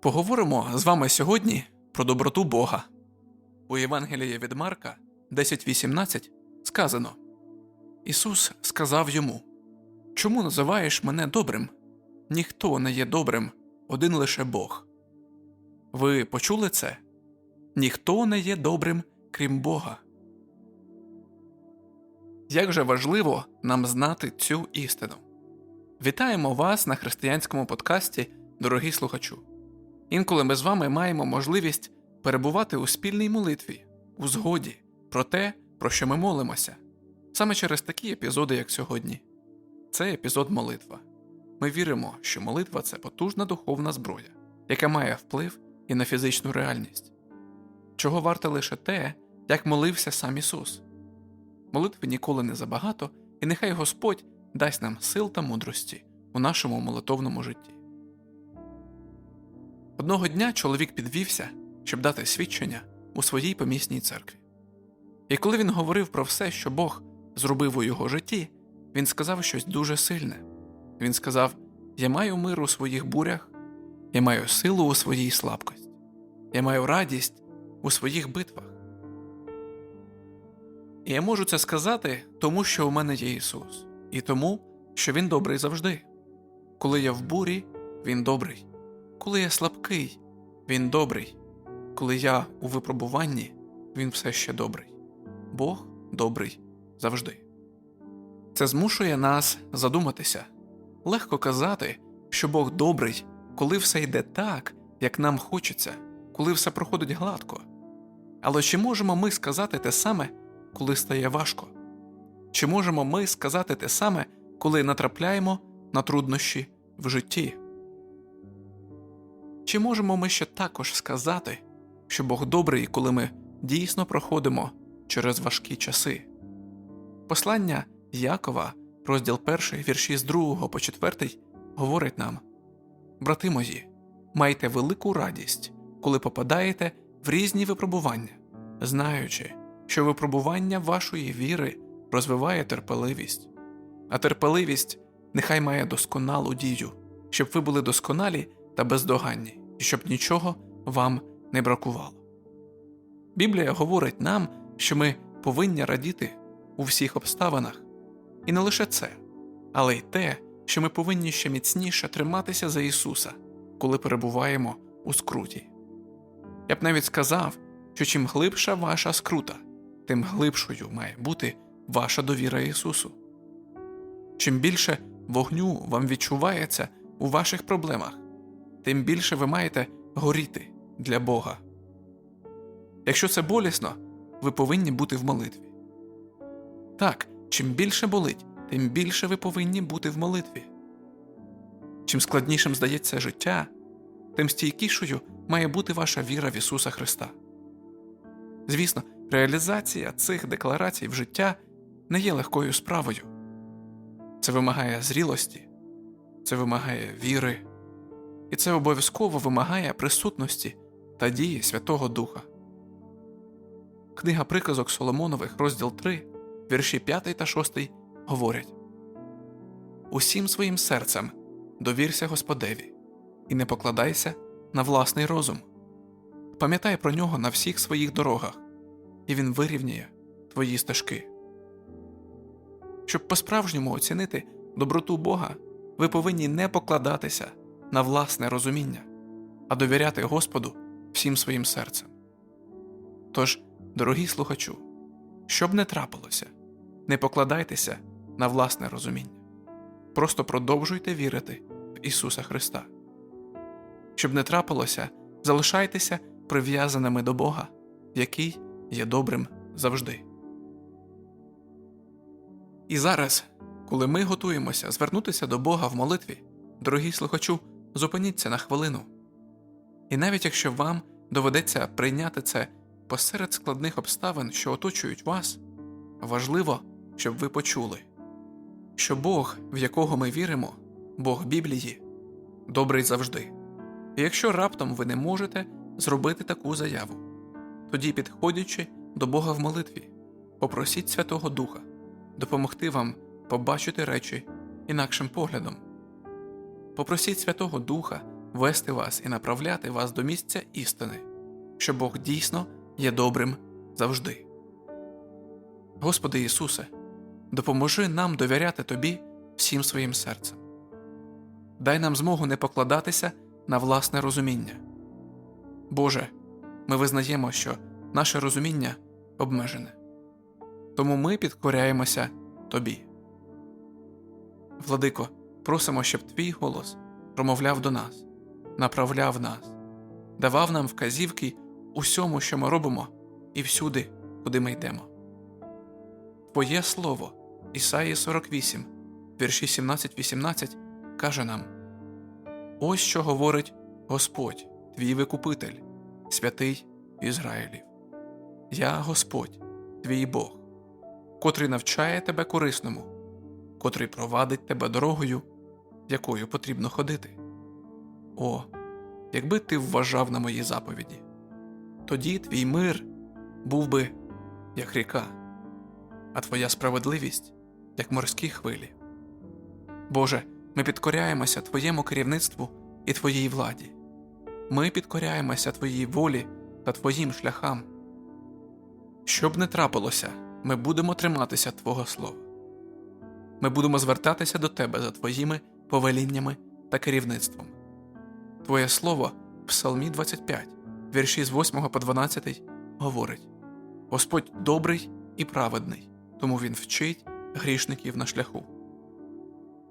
Поговоримо з вами сьогодні про доброту Бога. У Євангелії від Марка 10.18 сказано Ісус сказав йому Чому називаєш мене добрим? Ніхто не є добрим, один лише Бог. Ви почули це? Ніхто не є добрим, крім Бога. Як же важливо нам знати цю істину. Вітаємо вас на християнському подкасті, дорогі слухачу. Інколи ми з вами маємо можливість перебувати у спільній молитві, у згоді про те, про що ми молимося, саме через такі епізоди, як сьогодні. Це епізод молитва. Ми віримо, що молитва це потужна духовна зброя, яка має вплив і на фізичну реальність. Чого варте лише те, як молився сам Ісус. Молитви ніколи не забагато, і нехай Господь дасть нам сил та мудрості у нашому молитовному житті. Одного дня чоловік підвівся, щоб дати свідчення у своїй помісній церкві. І коли він говорив про все, що Бог зробив у його житті, він сказав щось дуже сильне. Він сказав: Я маю мир у своїх бурях, я маю силу у своїй слабкості, я маю радість у своїх битвах. І я можу це сказати, тому що у мене є Ісус, і тому, що Він добрий завжди. Коли я в бурі, Він добрий. Коли я слабкий, Він добрий. Коли я у випробуванні, Він все ще добрий. Бог добрий завжди. Це змушує нас задуматися. Легко казати, що Бог добрий, коли все йде так, як нам хочеться, коли все проходить гладко. Але чи можемо ми сказати те саме, коли стає важко? Чи можемо ми сказати те саме, коли натрапляємо на труднощі в житті? Чи можемо ми ще також сказати, що Бог добрий, коли ми дійсно проходимо через важкі часи? Послання Якова, розділ 1, вірші з 2 по 4, говорить нам: Брати мої, майте велику радість, коли попадаєте в різні випробування, знаючи, що випробування вашої віри розвиває терпеливість, а терпеливість нехай має досконалу дію, щоб ви були досконалі та бездоганні, і щоб нічого вам не бракувало. Біблія говорить нам, що ми повинні радіти у всіх обставинах, і не лише це, але й те, що ми повинні ще міцніше триматися за Ісуса, коли перебуваємо у скруті. Я б навіть сказав, що чим глибша ваша скрута, тим глибшою має бути ваша довіра Ісусу. Чим більше вогню вам відчувається у ваших проблемах, тим більше ви маєте горіти для Бога. Якщо це болісно, ви повинні бути в молитві. Так, чим більше болить, тим більше ви повинні бути в молитві. Чим складнішим здається життя, тим стійкішою має бути ваша віра в Ісуса Христа. Звісно, реалізація цих декларацій в життя не є легкою справою. Це вимагає зрілості, це вимагає віри, і це обов'язково вимагає присутності та дії Святого Духа. Книга Приказок Соломонових, розділ 3, вірші 5 та 6 говорять Усім своїм серцем довірся Господеві і не покладайся на власний розум. Пам'ятай про нього на всіх своїх дорогах, і він вирівняє твої стежки. Щоб по-справжньому оцінити доброту Бога, ви повинні не покладатися на власне розуміння, а довіряти Господу всім своїм серцем. Тож, дорогі слухачу, що б не трапилося, не покладайтеся на власне розуміння, просто продовжуйте вірити в Ісуса Христа. Щоб не трапилося, залишайтеся прив'язаними до Бога, який є добрим завжди. І зараз, коли ми готуємося звернутися до Бога в молитві, дорогі слухачу, зупиніться на хвилину. І навіть якщо вам доведеться прийняти це посеред складних обставин, що оточують вас, важливо, щоб ви почули, що Бог, в якого ми віримо, Бог Біблії, добрий завжди. І якщо раптом ви не можете зробити таку заяву, тоді, підходячи до Бога в молитві, попросіть Святого Духа допомогти вам побачити речі інакшим поглядом. Попросіть Святого Духа вести вас і направляти вас до місця істини, що Бог дійсно є добрим завжди. Господи Ісусе, допоможи нам довіряти Тобі всім своїм серцем. Дай нам змогу не покладатися на власне розуміння. Боже, ми визнаємо, що наше розуміння обмежене, тому ми підкоряємося Тобі. Владико, просимо, щоб Твій голос промовляв до нас, направляв нас, давав нам вказівки усьому, що ми робимо, і всюди, куди ми йдемо. Твоє слово, Ісаї 48, вірші 17-18, каже нам: Ось що говорить Господь, твій викупитель, святий Ізраїлів. Я Господь, твій Бог, котрий навчає тебе корисному, котрий провадить тебе дорогою, якою потрібно ходити. О, якби ти вважав на мої заповіді, тоді твій мир був би як ріка, а твоя справедливість як морські хвилі. Боже, ми підкоряємося Твоєму керівництву і Твоїй владі. Ми підкоряємося Твоїй волі та Твоїм шляхам. Щоб не трапилося, ми будемо триматися Твого Слова. Ми будемо звертатися до Тебе за Твоїми повеліннями та керівництвом. Твоє Слово в Псалмі 25, вірші з 8 по 12 говорить Господь добрий і праведний, тому Він вчить грішників на шляху.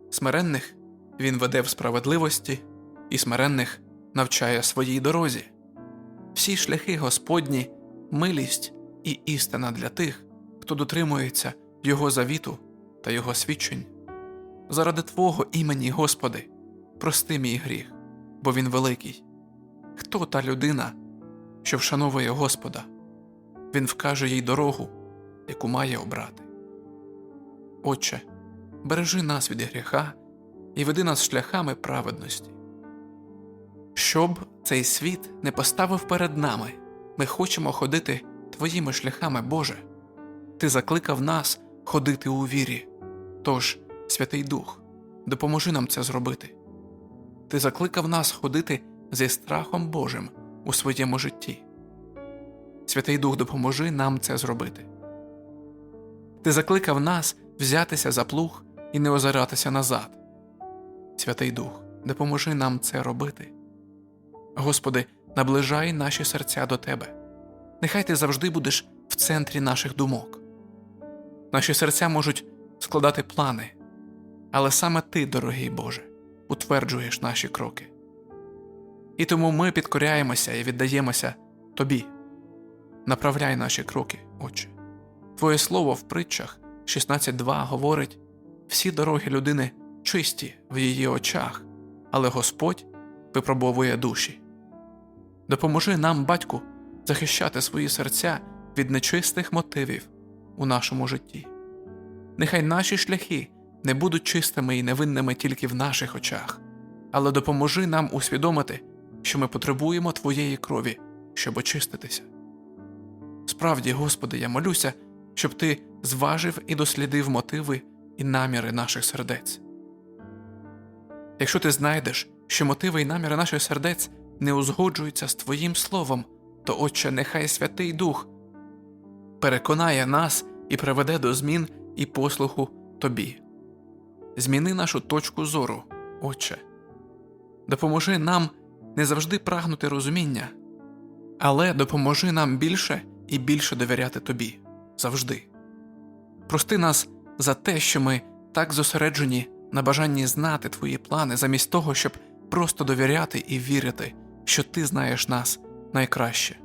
Смиренних Він веде в справедливості, і смиренних навчає своїй дорозі. Всі шляхи Господні, милість і істина для тих, хто дотримується Його завіту та Його свідчень. Заради Твого імені, Господи, прости мій гріх, бо він великий. Хто та людина, що вшановує Господа? Він вкаже їй дорогу, яку має обрати. Отче, бережи нас від гріха і веди нас шляхами праведності. Щоб цей світ не поставив перед нами, ми хочемо ходити Твоїми шляхами, Боже. Ти закликав нас ходити у вірі. Тож, Святий Дух, допоможи нам це зробити. Ти закликав нас ходити зі страхом Божим у своєму житті. Святий Дух, допоможи нам це зробити. Ти закликав нас взятися за плуг і не озиратися назад. Святий Дух, допоможи нам це робити. Господи, наближай наші серця до Тебе. Нехай Ти завжди будеш в центрі наших думок. Наші серця можуть складати плани, але саме Ти, дорогий Боже, утверджуєш наші кроки. І тому ми підкоряємося і віддаємося Тобі. Направляй наші кроки, Отче. Твоє слово в притчах 16.2 говорить всі дороги людини чисті в її очах, але Господь випробовує душі. Допоможи нам, батьку, захищати свої серця від нечистих мотивів у нашому житті. Нехай наші шляхи не будуть чистими і невинними тільки в наших очах, але допоможи нам усвідомити, що ми потребуємо Твоєї крові, щоб очиститися. Справді, Господи, я молюся, щоб Ти зважив і дослідив мотиви і наміри наших сердець. Якщо ти знайдеш, що мотиви і наміри наших сердець не узгоджуються з Твоїм Словом, то, Отче, нехай Святий Дух переконає нас і приведе до змін і послуху Тобі. Зміни нашу точку зору, Отче. Допоможи нам не завжди прагнути розуміння, але допоможи нам більше і більше довіряти Тобі завжди. Прости нас за те, що ми так зосереджені на бажанні знати Твої плани, замість того, щоб просто довіряти і вірити, що Ти знаєш нас найкраще.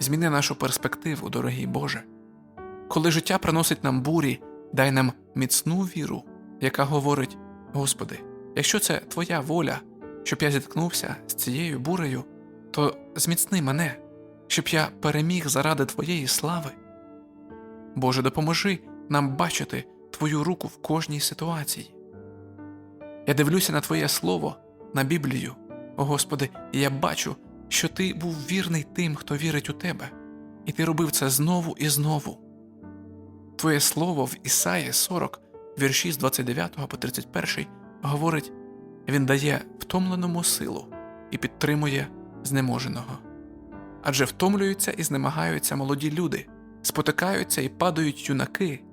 Зміни нашу перспективу, дорогий Боже. Коли життя приносить нам бурі, дай нам міцну віру, яка говорить: Господи, якщо це Твоя воля, щоб я зіткнувся з цією бурею, то зміцни мене, щоб я переміг заради Твоєї слави. Боже, допоможи нам бачити Твою руку в кожній ситуації. Я дивлюся на Твоє Слово, на Біблію, о Господи, і я бачу, що Ти був вірний тим, хто вірить у Тебе, і Ти робив це знову і знову. Твоє слово в Ісаї 40, вірші з 29 по 31 говорить Він дає втомленому силу, і підтримує знеможеного. Адже втомлюються і знемагаються молоді люди, спотикаються і падають юнаки,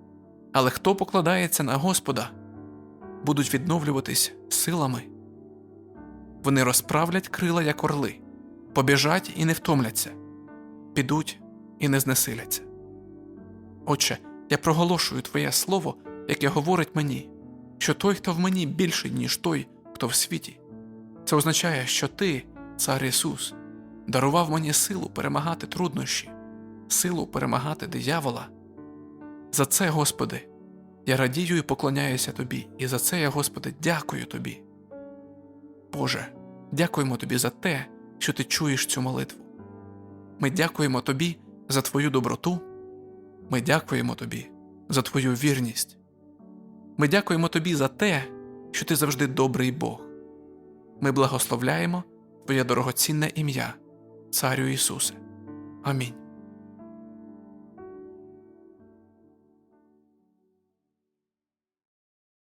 але хто покладається на Господа, будуть відновлюватись силами. Вони розправлять крила, як орли, побіжать і не втомляться, підуть і не знесиляться. Отче, я проголошую Твоє слово, яке говорить мені, що той, хто в мені більший, ніж той, хто в світі. Це означає, що Ти, Цар Ісус, дарував мені силу перемагати труднощі, силу перемагати диявола. За це, Господи, я радію і поклоняюся Тобі, і за це я, Господи, дякую Тобі. Боже, дякуємо Тобі за те, що Ти чуєш цю молитву. Ми дякуємо Тобі за Твою доброту. Ми дякуємо Тобі за Твою вірність. Ми дякуємо Тобі за те, що Ти завжди добрий Бог. Ми благословляємо Твоє дорогоцінне ім'я, Царю Ісусе. Амінь.